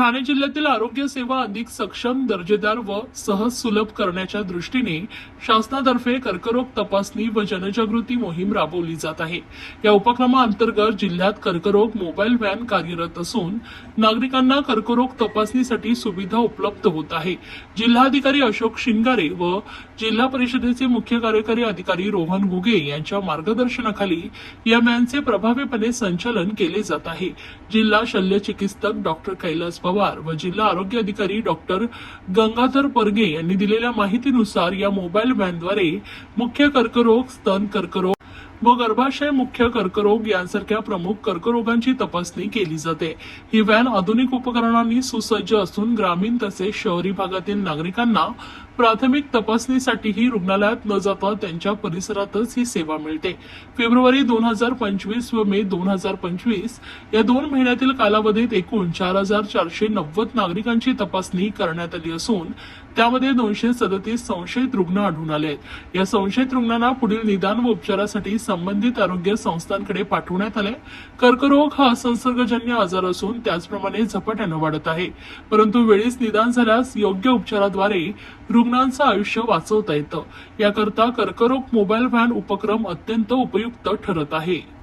ठाणे जिल्ह्यातील आरोग्य सेवा अधिक सक्षम दर्जेदार व सहज सुलभ करण्याच्या दृष्टीने शासनातर्फे कर्करोग तपासणी व जनजागृती मोहीम राबवली जात आहे. या उपक्रमाअंतर्गत जिल्ह्यात कर्करोग मोबाईल व्हॅन कार्यरत असून नागरिकांना कर्करोग तपासणीसाठी सुविधा उपलब्ध होत आहे. जिल्हाधिकारी अशोक शिंगारे व जिल्हा परिषदेचे मुख्य कार्यकारी अधिकारी रोहन घुगे यांच्या मार्गदर्शनाखाली या व्हॅनचे प्रभावीपणे संचालन केले जात आहे. जिल्हा शल्य चिकित्सक डॉक्टर कैलास पवार व जिल्हा आरोग्य अधिकारी डॉक्टर गंगाधर परगे यांनी दिलेल्या माहितीनुसार या मोबाईल व्हॅनद्वारे मुख्य कर्करोग स्तन कर्करोग व गर्भाशय मुख्य कर्करोग यांसारख्या प्रमुख कर्करोगांची तपासणी केली जाते. ही व्हॅन आधुनिक उपकरणांनी सुसज्ज असून ग्रामीण तसेच शहरी भागातील नागरिकांना प्राथमिक तपासणीसाठीही रुग्णालयात न जाता त्यांच्या परिसरातच ही सेवा मिळते. फेब्रुवारी दोन हजार पंचवीस व मे दोन हजार पंचवीस या दोन महिन्यातील कालावधीत एकूण चार हजार चारशे नव्वद नागरिकांची तपासणी करण्यात आली असून त्यामध्ये दोनशे सदतीस संशयित रुग्ण आढळून आले आहेत. या संशयित रुग्णांना पुढील निदान व उपचारासाठी संबंधित आरोग्य संस्थांकडे पाठवण्यात आले. कर्करोग हा संसर्गजन्य आजार असून त्याचप्रमाणे झपाट्यानं वाढत आहे. परंतु वेळीच निदान झाल्यास योग्य उपचाराद्वारे रुग्ण रुग्णांचं आयुष्य वाचवता येतं. याकरता कर्करोग मोबाईल व्हॅन उपक्रम अत्यंत उपयुक्त ठरत आहे.